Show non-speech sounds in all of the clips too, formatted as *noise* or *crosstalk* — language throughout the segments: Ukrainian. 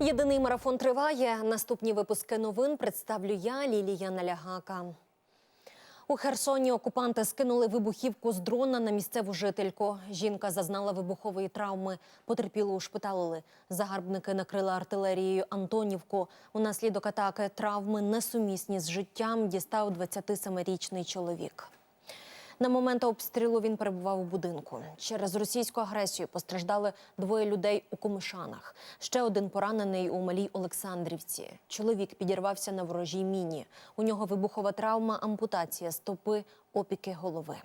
Єдиний марафон триває. Наступні випуски новин представлю я, Лілія Налягака. У Херсоні окупанти скинули вибухівку з дрона на місцеву жительку. Жінка зазнала вибухової травми. Потерпілу ушпиталили. Загарбники накрили артилерією Антонівку. Унаслідок атаки травми несумісні з життям дістав 27-річний чоловік. На момент обстрілу він перебував у будинку. Через російську агресію постраждали двоє людей у Комишанах. Ще один поранений у Малій Олександрівці. Чоловік підірвався на ворожій міні. У нього вибухова травма, ампутація стопи, опіки голови.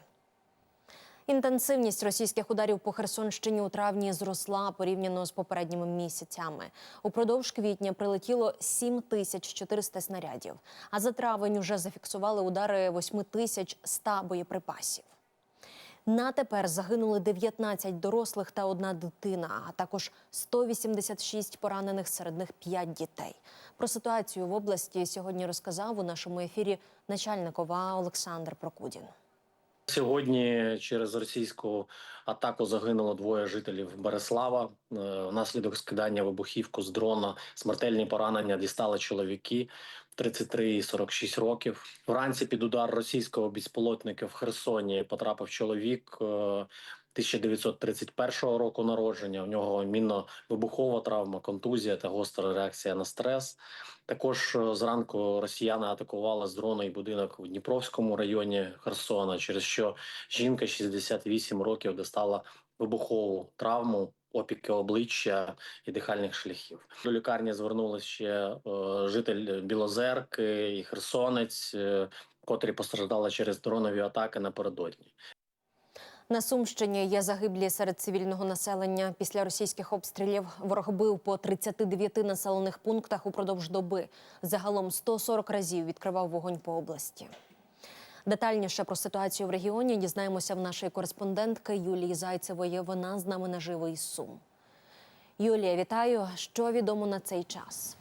Інтенсивність російських ударів по Херсонщині у травні зросла порівняно з попередніми місяцями. Упродовж квітня прилетіло 7400 снарядів, а за травень уже зафіксували удари 8100 боєприпасів. На тепер загинули 19 дорослих та одна дитина, а також 186 поранених, серед них 5 дітей. Про ситуацію в області сьогодні розказав у нашому ефірі начальник ОВА Олександр Прокудін. Сьогодні через російську атаку загинуло двоє жителів Береслава. Е, Внаслідок скидання вибухівку з дрона смертельні поранення дістали чоловіки 33 і 46 років. Вранці під удар російського безпілотника в Херсоні потрапив чоловік. Е, 1931 року народження. У нього мінно-вибухова травма, контузія та гостра реакція на стрес. Також е, зранку росіяни атакували з дрона і будинок у Дніпровському районі Херсона, через що жінка 68 років достала вибухову травму. Опіки обличчя і дихальних шляхів до лікарні звернулися ще е, житель Білозерки і Херсонець, е, котрі постраждали через дронові атаки напередодні. На Сумщині є загиблі серед цивільного населення. Після російських обстрілів ворог бив по 39 населених пунктах упродовж доби. Загалом 140 разів відкривав вогонь по області. Детальніше про ситуацію в регіоні дізнаємося в нашої кореспондентки Юлії Зайцевої. Вона з нами наживо із Сум. Юлія, вітаю. Що відомо на цей час?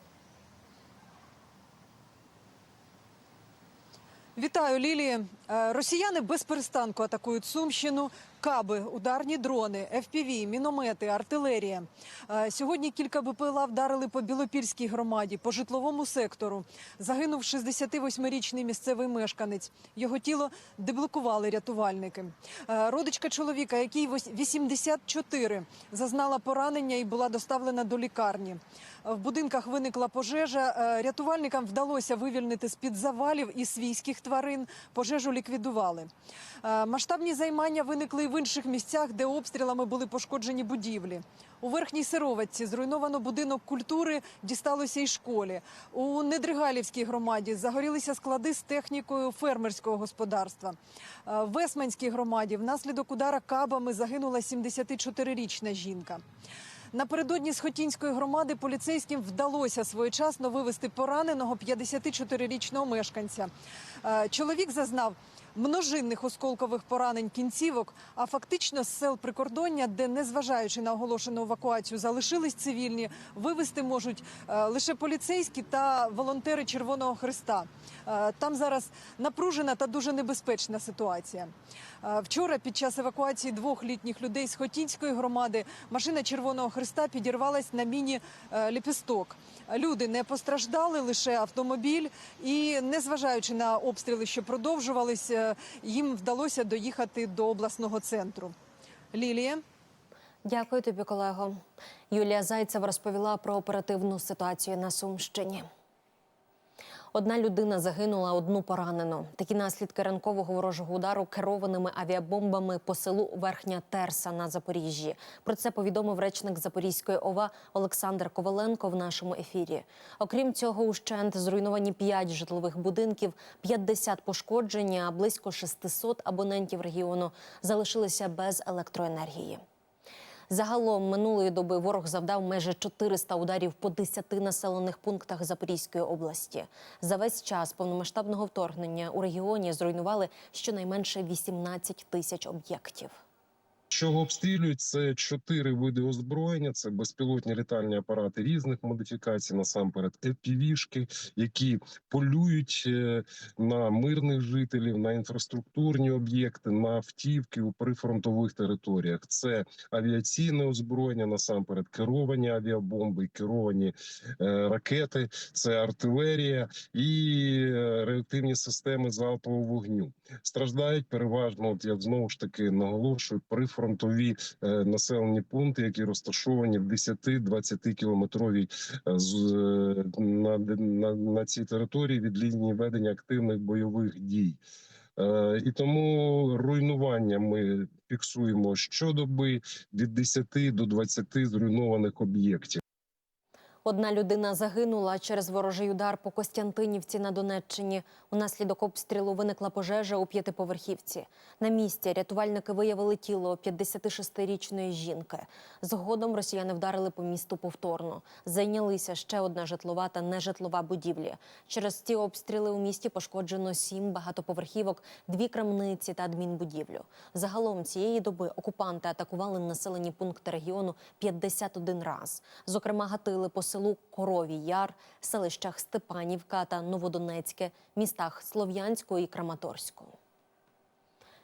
Вітаю, Лілії. Е, Росіяни без перестанку атакують Сумщину. Каби, ударні дрони, FPV, міномети, артилерія. Е, Сьогодні кілька БПЛА вдарили по Білопільській громаді, по житловому сектору. Загинув 68-річний місцевий мешканець. Його тіло деблокували рятувальники. Е, Родичка чоловіка, який вось- 84, зазнала поранення і була доставлена до лікарні. В будинках виникла пожежа. Е, Рятувальникам вдалося вивільнити з-під завалів і свійських тварин. Пожежу ліквідували. Е, Масштабні займання виникли і в інших місцях, де обстрілами були пошкоджені будівлі. У верхній сироватці зруйновано будинок культури, дісталося й школі. У Недригалівській громаді загорілися склади з технікою фермерського господарства. Е, В Весманській громаді внаслідок удара кабами загинула 74-річна жінка. Напередодні з Хотінської громади поліцейським вдалося своєчасно вивести пораненого 54-річного мешканця. Е, Чоловік зазнав множинних осколкових поранень кінцівок, а фактично з сел прикордоння, де, незважаючи на оголошену евакуацію, залишились цивільні, вивести можуть е, лише поліцейські та волонтери Червоного Христа. Е, Там зараз напружена та дуже небезпечна ситуація. Вчора під час евакуації двох літніх людей з Хотінської громади машина Червоного Христа підірвалась на міні е, ліпісток. Люди не постраждали, лише автомобіль, і незважаючи на обстріли, що продовжувались, е, їм вдалося доїхати до обласного центру. Лілія. Дякую тобі, колего. Юлія Зайцева розповіла про оперативну ситуацію на Сумщині. Одна людина загинула, одну поранено. Такі наслідки ранкового ворожого удару керованими авіабомбами по селу Верхня Терса на Запоріжжі. Про це повідомив речник Запорізької ОВА Олександр Коваленко в нашому ефірі. Окрім цього, ущент зруйновані 5 житлових будинків, 50 пошкоджені, а близько 600 абонентів регіону залишилися без електроенергії. Загалом минулої доби ворог завдав майже 400 ударів по 10 населених пунктах Запорізької області. За весь час повномасштабного вторгнення у регіоні зруйнували щонайменше 18 тисяч об'єктів. Що обстрілюють, це чотири види озброєння: це безпілотні літальні апарати різних модифікацій, насамперед FPV-шки, які полюють е, на мирних жителів, на інфраструктурні об'єкти, на автівки у прифронтових територіях. Це авіаційне озброєння, насамперед керовані авіабомби, керовані е, ракети, це артилерія і е, реактивні системи залпового вогню. Страждають переважно, от я знову ж таки наголошую, прифронтові е, населені пункти, які розташовані в 10-20 кілометровій е, е, на, на, на цій території від лінії ведення активних бойових дій. І тому руйнування ми фіксуємо щодоби від 10 до 20 зруйнованих об'єктів. Одна людина загинула через ворожий удар по Костянтинівці на Донеччині. Унаслідок обстрілу виникла пожежа у п'ятиповерхівці. На місці рятувальники виявили тіло 56-річної жінки. Згодом росіяни вдарили по місту повторно. Зайнялися ще одна житлова та нежитлова будівлі. Через ці обстріли у місті пошкоджено сім багатоповерхівок, дві крамниці та адмінбудівлю. Загалом цієї доби окупанти атакували населені пункти регіону 51 раз. Зокрема, гатили по селу Коровій Яр, селищах Степанівка та Новодонецьке, містах Слов'янську і Краматорську.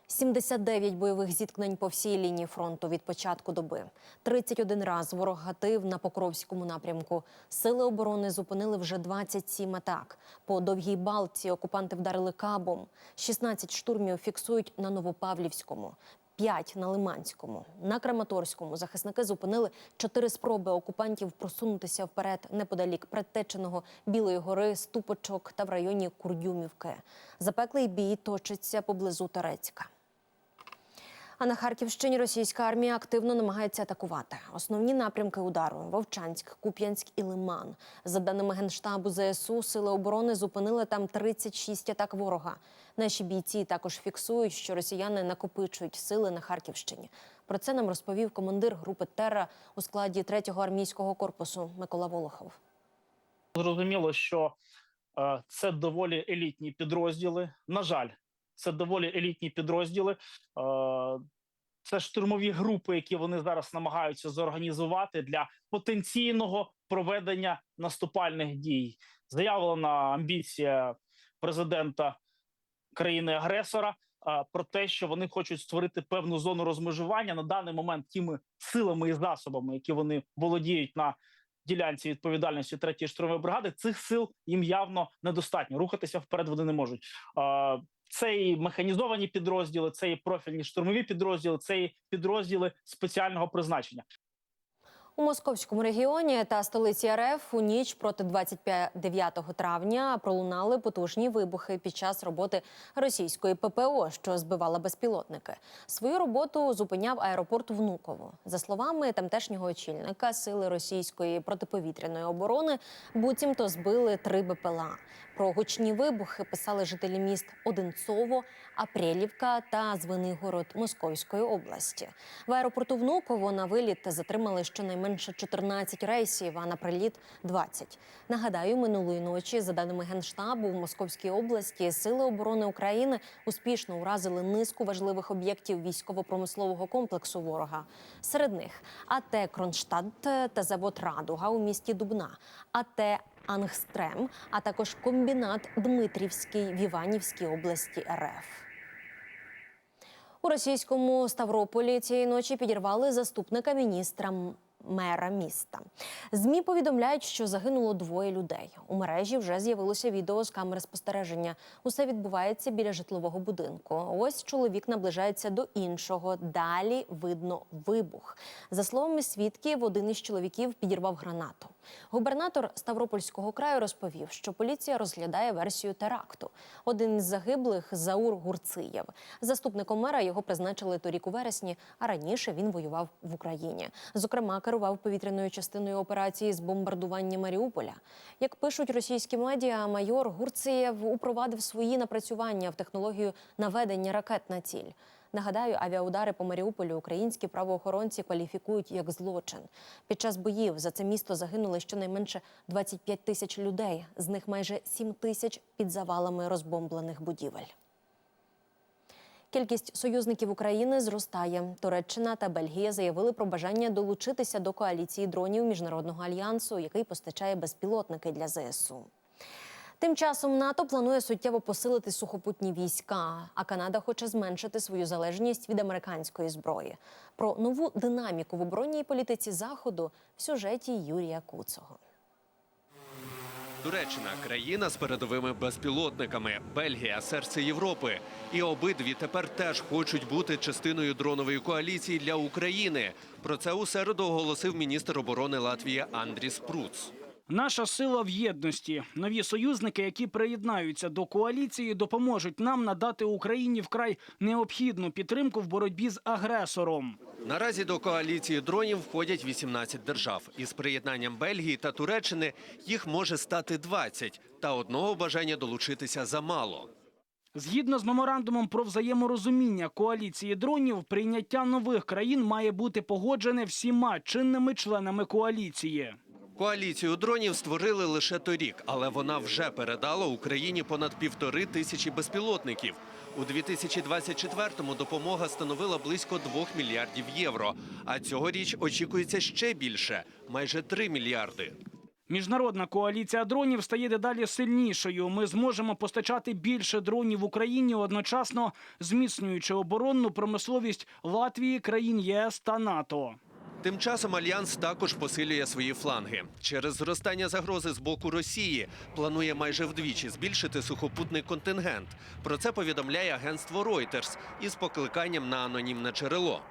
79 бойових зіткнень по всій лінії фронту від початку доби. 31 раз ворог гатив на Покровському напрямку. Сили оборони зупинили вже 27 атак. По Довгій Балці окупанти вдарили кабом. 16 штурмів фіксують на Новопавлівському. 5 на Лиманському. На Краматорському захисники зупинили чотири спроби окупантів просунутися вперед неподалік Предтеченого Білої гори, Ступочок та в районі Курдюмівки. Запеклий бій точиться поблизу Торецька. А на Харківщині російська армія активно намагається атакувати. Основні напрямки удару Вовчанськ, Куп'янськ і Лиман. За даними генштабу ЗСУ, сили оборони зупинили там 36 атак ворога. Наші бійці також фіксують, що росіяни накопичують сили на Харківщині. Про це нам розповів командир групи Терра у складі 3-го армійського корпусу Микола Волохов. Зрозуміло, що е, це доволі елітні підрозділи. На жаль, це доволі елітні підрозділи. Е, це штурмові групи, які вони зараз намагаються зорганізувати для потенційного проведення наступальних дій. Заявлена амбіція президента країни-агресора е, про те, що вони хочуть створити певну зону розмежування на даний момент тими силами і засобами, які вони володіють на ділянці відповідальності третьої штурмової бригади. Цих сил їм явно недостатньо. Рухатися вперед вони не можуть. Це і механізовані підрозділи, це і профільні штурмові підрозділи, це і підрозділи спеціального призначення. У московському регіоні та столиці РФ у ніч проти 29 травня пролунали потужні вибухи під час роботи російської ППО, що збивала безпілотники. Свою роботу зупиняв аеропорт Внуково. За словами тамтешнього очільника сили російської протиповітряної оборони, буцімто збили три БПЛА. Про гучні вибухи писали жителі міст Одинцово, Апрелівка та Звенигород Московської області. В аеропорту Внуково на виліт затримали щонайменше 14 рейсів, а на приліт 20. Нагадаю, минулої ночі, за даними генштабу, в Московській області сили оборони України успішно уразили низку важливих об'єктів військово-промислового комплексу ворога. Серед них АТ Кронштадт та завод Радуга у місті Дубна, АТ Ангстрем, а також комбінат Дмитрівський в Іванівській області РФ. У російському Ставрополі цієї ночі підірвали заступника міністра мера міста. Змі повідомляють, що загинуло двоє людей. У мережі вже з'явилося відео з камери спостереження. Усе відбувається біля житлового будинку. Ось чоловік наближається до іншого. Далі видно вибух. За словами свідків, один із чоловіків підірвав гранату. Губернатор Ставропольського краю розповів, що поліція розглядає версію теракту. Один із загиблих Заур Гурциєв. Заступником мера його призначили торік у вересні, а раніше він воював в Україні. Зокрема, керував повітряною частиною операції з бомбардування Маріуполя. Як пишуть російські медіа, майор Гурциєв упровадив свої напрацювання в технологію наведення ракет на ціль. Нагадаю, авіаудари по Маріуполю українські правоохоронці кваліфікують як злочин. Під час боїв за це місто загинули щонайменше 25 тисяч людей, з них майже 7 тисяч під завалами розбомблених будівель. Кількість союзників України зростає. Туреччина та Бельгія заявили про бажання долучитися до коаліції дронів міжнародного альянсу, який постачає безпілотники для ЗСУ. Тим часом НАТО планує суттєво посилити сухопутні війська, а Канада хоче зменшити свою залежність від американської зброї. Про нову динаміку в оборонній політиці заходу в сюжеті Юрія Куцого. Туреччина країна з передовими безпілотниками, Бельгія серце Європи. І обидві тепер теж хочуть бути частиною дронової коаліції для України. Про це у середу оголосив міністр оборони Латвії Андріс Пруц. Наша сила в єдності. Нові союзники, які приєднаються до коаліції, допоможуть нам надати Україні вкрай необхідну підтримку в боротьбі з агресором. Наразі до коаліції дронів входять 18 держав. Із приєднанням Бельгії та Туреччини їх може стати 20. Та одного бажання долучитися замало. Згідно з меморандумом про взаєморозуміння коаліції дронів, прийняття нових країн має бути погоджене всіма чинними членами коаліції. Коаліцію дронів створили лише торік, але вона вже передала Україні понад півтори тисячі безпілотників. У 2024-му допомога становила близько 2 мільярдів євро. А цьогоріч очікується ще більше майже 3 мільярди. Міжнародна коаліція дронів стає дедалі сильнішою. Ми зможемо постачати більше дронів Україні, одночасно зміцнюючи оборонну промисловість Латвії, країн ЄС та НАТО. Тим часом альянс також посилює свої фланги. Через зростання загрози з боку Росії планує майже вдвічі збільшити сухопутний контингент. Про це повідомляє агентство Reuters із покликанням на анонімне джерело.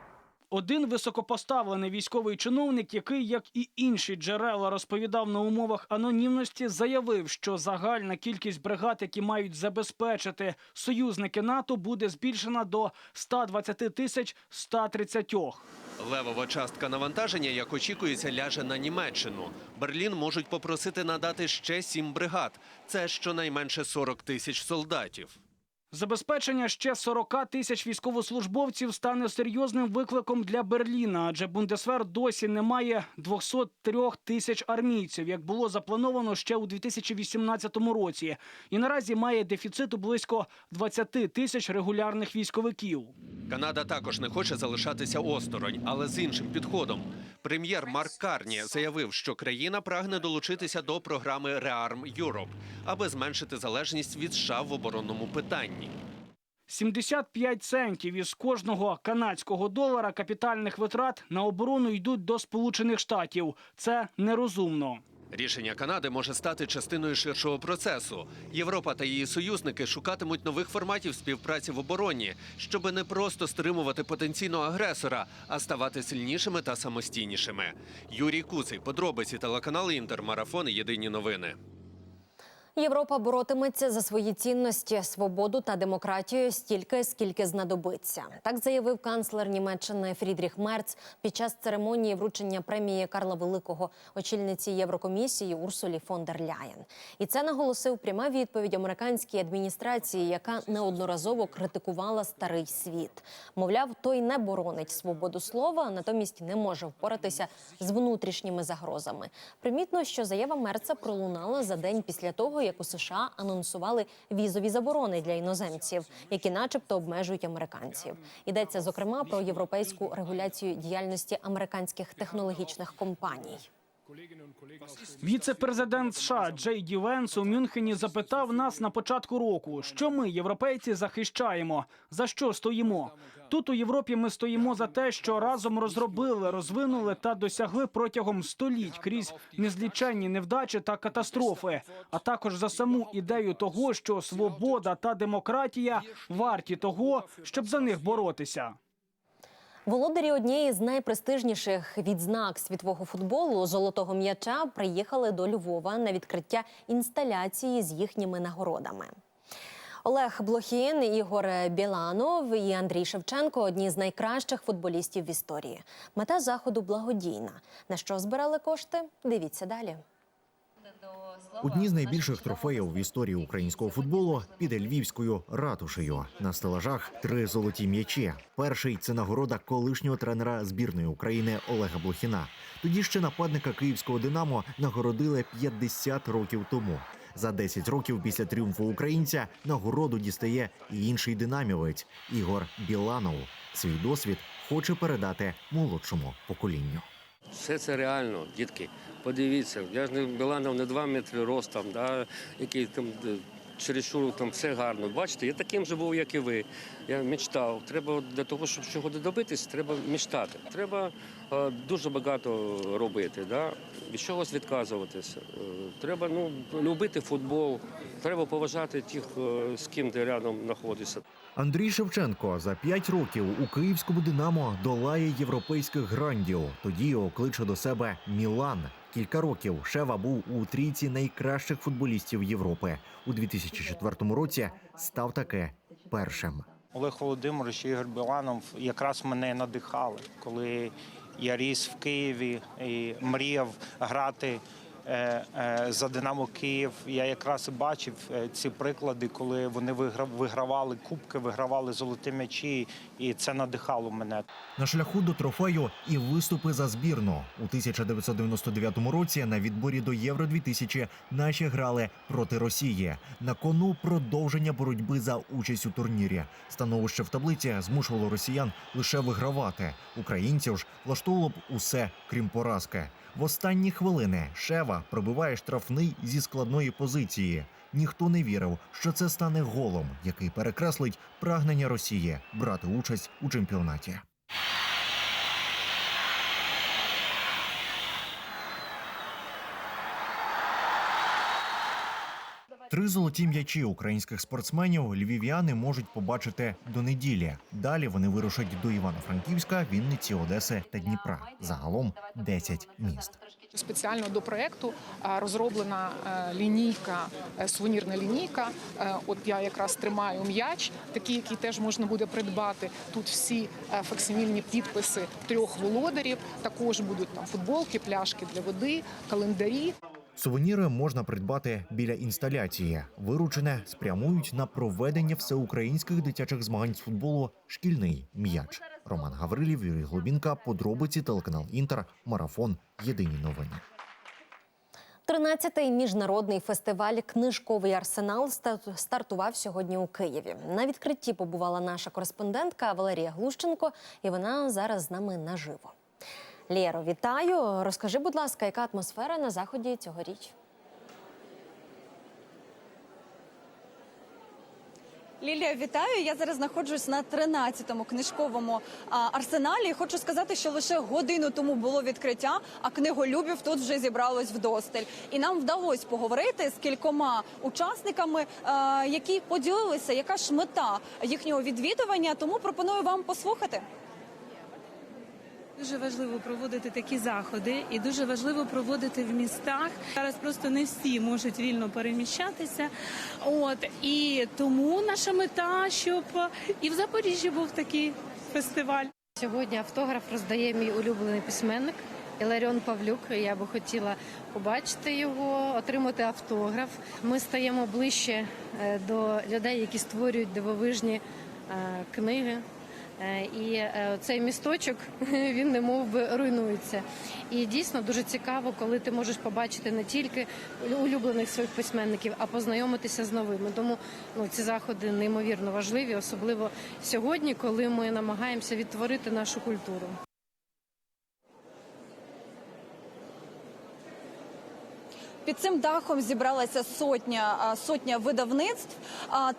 Один високопоставлений військовий чиновник, який, як і інші джерела, розповідав на умовах анонімності, заявив, що загальна кількість бригад, які мають забезпечити союзники НАТО, буде збільшена до 120 тисяч 130. Левова частка навантаження, як очікується, ляже на Німеччину. Берлін можуть попросити надати ще сім бригад. Це щонайменше 40 тисяч солдатів. Забезпечення ще 40 тисяч військовослужбовців стане серйозним викликом для Берліна, адже Бундесвер досі не має 203 тисяч армійців, як було заплановано ще у 2018 році, і наразі має дефіциту близько 20 тисяч регулярних військовиків. Канада також не хоче залишатися осторонь, але з іншим підходом. Прем'єр Марк Карні заявив, що країна прагне долучитися до програми Rearm Europe, аби зменшити залежність від США в оборонному питанні. 75 центів із кожного канадського долара капітальних витрат на оборону йдуть до Сполучених Штатів. Це нерозумно. Рішення Канади може стати частиною ширшого процесу. Європа та її союзники шукатимуть нових форматів співпраці в обороні, щоби не просто стримувати потенційного агресора, а ставати сильнішими та самостійнішими. Юрій Куций, подробиці телеканал Інтер, марафон. Єдині новини. Європа боротиметься за свої цінності, свободу та демократію стільки, скільки знадобиться. Так заявив канцлер Німеччини Фрідріх Мерц під час церемонії вручення премії Карла Великого очільниці Єврокомісії Урсулі фон дер Ляєн. І це наголосив пряма відповідь американській адміністрації, яка неодноразово критикувала старий світ. Мовляв, той не боронить свободу слова, а натомість не може впоратися з внутрішніми загрозами. Примітно, що заява Мерца пролунала за день після того, як у США анонсували візові заборони для іноземців, які, начебто, обмежують американців. Йдеться зокрема про європейську регуляцію діяльності американських технологічних компаній. Віце-президент США Джей Ді Венс у Мюнхені запитав нас на початку року, що ми, європейці, захищаємо, за що стоїмо. Тут у Європі ми стоїмо за те, що разом розробили, розвинули та досягли протягом століть крізь незліченні невдачі та катастрофи, а також за саму ідею того, що свобода та демократія варті того, щоб за них боротися. Володарі однієї з найпрестижніших відзнак світового футболу золотого м'яча приїхали до Львова на відкриття інсталяції з їхніми нагородами. Олег Блохін, Ігор Біланов і Андрій Шевченко одні з найкращих футболістів в історії. Мета заходу благодійна. На що збирали кошти? Дивіться далі. Одні з найбільших трофеїв в історії українського футболу під львівською ратушею. На стелажах три золоті м'ячі. Перший це нагорода колишнього тренера збірної України Олега Блохіна. Тоді ще нападника київського Динамо нагородили 50 років тому. За 10 років після тріумфу українця нагороду дістає і інший динамівець Ігор Біланов. Свій досвід хоче передати молодшому поколінню. Все це реально, дітки. Подивіться, я ж не Біланов не два метри ростом, да, який там е, чересчур там все гарно. Бачите, я таким же був, як і ви. Я мечтав. Треба для того, щоб чого добитись, треба мечтати. Треба е, дуже багато робити, да? від чогось відказуватися. Е, треба ну, любити футбол, треба поважати тих, е, з ким ти рядом знаходишся. Андрій Шевченко за 5 років у київському Динамо долає європейських грандів. Тоді його кличе до себе Мілан. Кілька років Шева був у трійці найкращих футболістів Європи. У 2004 році став таке першим. Олег Володимирович і Ігор Біланов якраз мене надихали, коли я ріс в Києві і мріяв грати за Динамо Київ. Я якраз бачив е, ці приклади, коли вони вигра- вигравали кубки, вигравали золоті м'ячі, і це надихало мене. На шляху до трофею і виступи за збірну у 1999 році на відборі до Євро 2000 наші грали проти Росії. На кону продовження боротьби за участь у турнірі. Становище в таблиці змушувало росіян лише вигравати. Українців ж влаштовувало б усе крім поразки. В останні хвилини Шева пробиває штрафний зі складної позиції. Ніхто не вірив, що це стане голом, який перекреслить прагнення Росії брати участь у чемпіонаті. Три золоті м'ячі українських спортсменів львів'яни можуть побачити до неділі. Далі вони вирушать до Івано-Франківська, Вінниці, Одеси та Дніпра. Загалом 10 міст. Спеціально до проекту розроблена лінійка, е, сувенірна лінійка. Е, От я якраз тримаю м'яч, такий, який теж можна буде придбати. Тут всі е, факсимільні підписи трьох володарів. Також будуть там футболки, пляшки для води, календарі. Сувеніри можна придбати біля інсталяції. Виручене спрямують на проведення всеукраїнських дитячих змагань з футболу Шкільний м'яч. Роман Гаврилів, Юрій Глобінка, подробиці телеканал Інтер, марафон. Єдині новини. 13-й міжнародний фестиваль Книжковий арсенал ста- стартував сьогодні у Києві. На відкритті побувала наша кореспондентка Валерія Глущенко, і вона зараз з нами наживо. Лєро, вітаю. Розкажи, будь ласка, яка атмосфера на заході цьогоріч? Лілія, вітаю. Я зараз знаходжусь на 13-му книжковому а, арсеналі. Хочу сказати, що лише годину тому було відкриття, а книголюбів тут вже зібралось вдосталь. І нам вдалося поговорити з кількома учасниками, а, які поділилися, яка ж мета їхнього відвідування. Тому пропоную вам послухати. Дуже важливо проводити такі заходи, і дуже важливо проводити в містах. Зараз просто не всі можуть вільно переміщатися. От і тому наша мета, щоб і в Запоріжжі був такий фестиваль. Сьогодні автограф роздає мій улюблений письменник Іларіон Павлюк. Я би хотіла побачити його, отримати автограф. Ми стаємо ближче е, до людей, які створюють дивовижні е, книги. Е, І е, цей місточок *laughs* він не би руйнується. І дійсно дуже цікаво, коли ти можеш побачити не тільки улюблених своїх письменників, а познайомитися з новими. Тому ну ці заходи неймовірно важливі, особливо сьогодні, коли ми намагаємося відтворити нашу культуру. Під цим дахом зібралася сотня сотня видавництв.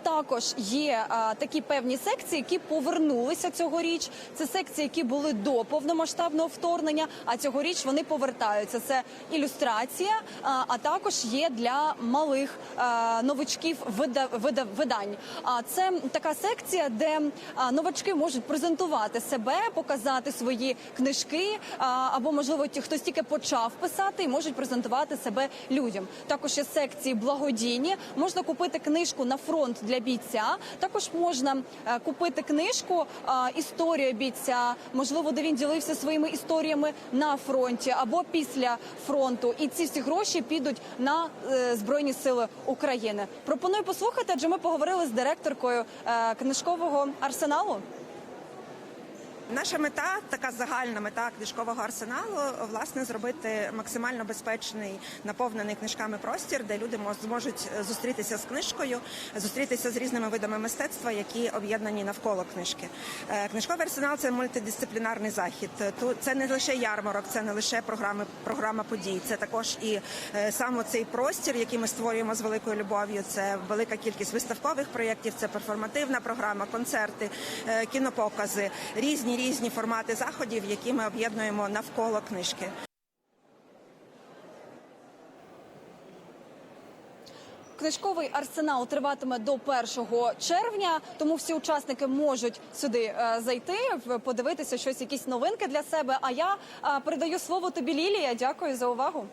Також є такі певні секції, які повернулися цьогоріч. Це секції, які були до повномасштабного вторгнення. А цьогоріч вони повертаються. Це ілюстрація, а, також є для малих вида, видань. А це така секція, де новачки можуть презентувати себе, показати свої книжки, або можливо ті, хтось тільки почав писати, і можуть презентувати себе людям. Також є секції благодійні. Можна купити книжку на фронт для бійця. Також можна е, купити книжку е, Історія бійця, можливо, де він ділився своїми історіями на фронті або після фронту. І ці всі гроші підуть на е, збройні сили України. Пропоную послухати, адже ми поговорили з директоркою книжкового арсеналу. Наша мета, така загальна мета книжкового арсеналу, власне, зробити максимально безпечний наповнений книжками простір, де люди мож- зможуть зустрітися з книжкою, зустрітися з різними видами мистецтва, які об'єднані навколо книжки. Е, Книжковий арсенал це мультидисциплінарний захід. Це не лише ярмарок, це не лише програми, програма подій. Це також і е, саме цей простір, який ми створюємо з великою любов'ю. Це велика кількість виставкових проєктів, це перформативна програма, концерти, е, кінопокази, різні різні формати заходів, які ми об'єднуємо навколо книжки. Книжковий арсенал триватиме до 1 червня, тому всі учасники можуть сюди е, зайти, подивитися щось, якісь новинки для себе. А я е, передаю слово тобі, Лілія. Дякую за увагу.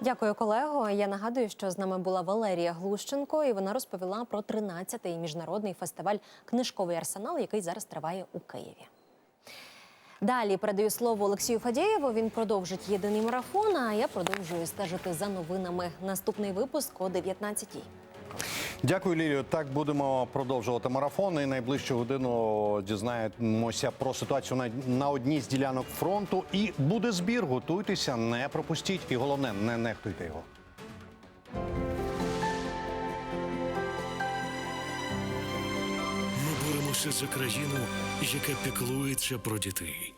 Дякую, колего. Я нагадую, що з нами була Валерія Глущенко, і вона розповіла про 13-й міжнародний фестиваль Книжковий арсенал, який зараз триває у Києві. Далі передаю слово Олексію Фадєєву. Він продовжить єдиний марафон. А я продовжую стежити за новинами. Наступний випуск о 19-й. Дякую, Лілію. Так будемо продовжувати марафон. І найближчу годину дізнаємося про ситуацію на, на одній з ділянок фронту. І буде збір. Готуйтеся, не пропустіть. І головне, не нехтуйте його. Ми боремося за країну, яка піклується про дітей.